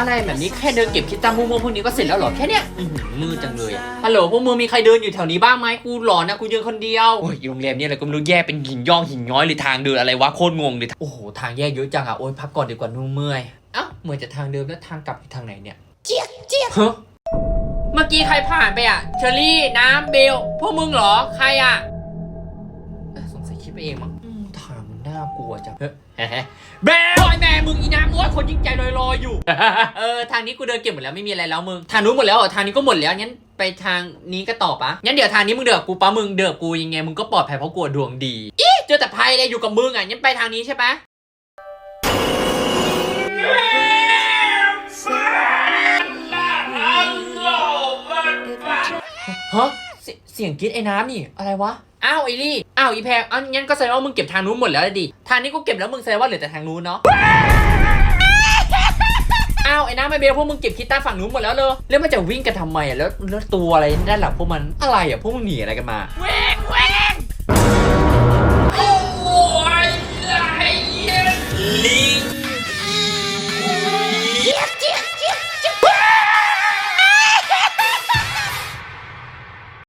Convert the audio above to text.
อะไรแบบนี้แค่เดินเก็บคิดตังค์มั่วๆพวกนี้ก็เสร็จแล้วเหรอแค่เนี้ยอื้อหือมืดจังเลยอะฮัลโหลพวกมึงมีใครเดินอยู่แถวนี้บ้างไหมกูหลอนนะกูยืนคนเดียว โอ้ยโรงแรมเนี่ยอะไรก็ไม่รู้แยกเป็นหินย่องหินย้อยหรือทางเดินอะไรวะโคตรงงเลยโอ้โหทางแยกเยอะจังอะโอ้ยพักก่อนดีกว่านุ่มเมื่อยเอ้าเหมือนจะทางเดิมแล้วทางกลับอยู่ทางไหนเนี่ยเจี๊ยกเจี๊ยกฮะเมื่อกี้ใครผ่านไปอะเชอรี่น้ำเบลพวกมึงเหรอใครอะเอ๊ะสงสัยคิดไปเองมั้งอืมทางมันน่ากลัวจังเฮ้ยเบลไอแม่มึงอีน้ำโอ้ย คนยิ่งใจลอยๆอยู่ เออทางนี้กูเดินเก็บหมดแล้วไม่มีอะไรแล้วมึง ทางนู้นหมดแล้วเหรอทางนี้ก็หมดแล้วงั้นไปทางนี้ก็ต่อปะงั้นเดี๋ยวทางนี้มึงเดือกกูปะมึงเดือกกูยังไงมึงก็ปลอดภัยเพราะกูดวงดีอีเจอแต่ภัยเลยอยู่กับมึงอะงั้นไปทางนี้ใช่ปะฮะเสียเสียงกรีดไอ้น้ำนี่อะไรวะ อ้าวไอลี่ อ้าวอีแพรอ้าวงั้นก็แสดงว่ามึงเก็บทางนู้นหมดแล้วดิ ทางนี้กูเก็บแล้วมึงแสดงว่าเหลือแต่ทางนู้นเนาะ เบลพวกมึงเก็บคิต้าฝั่งนู้นหมดแล้วเลยแล้วมันจะวิ่งกันทำไมอะแล้วแล้วตัวอะไรด้านหลังพวกมันอะไรอะพวกมึงหนีอะไรกันมาเว้งเว้ง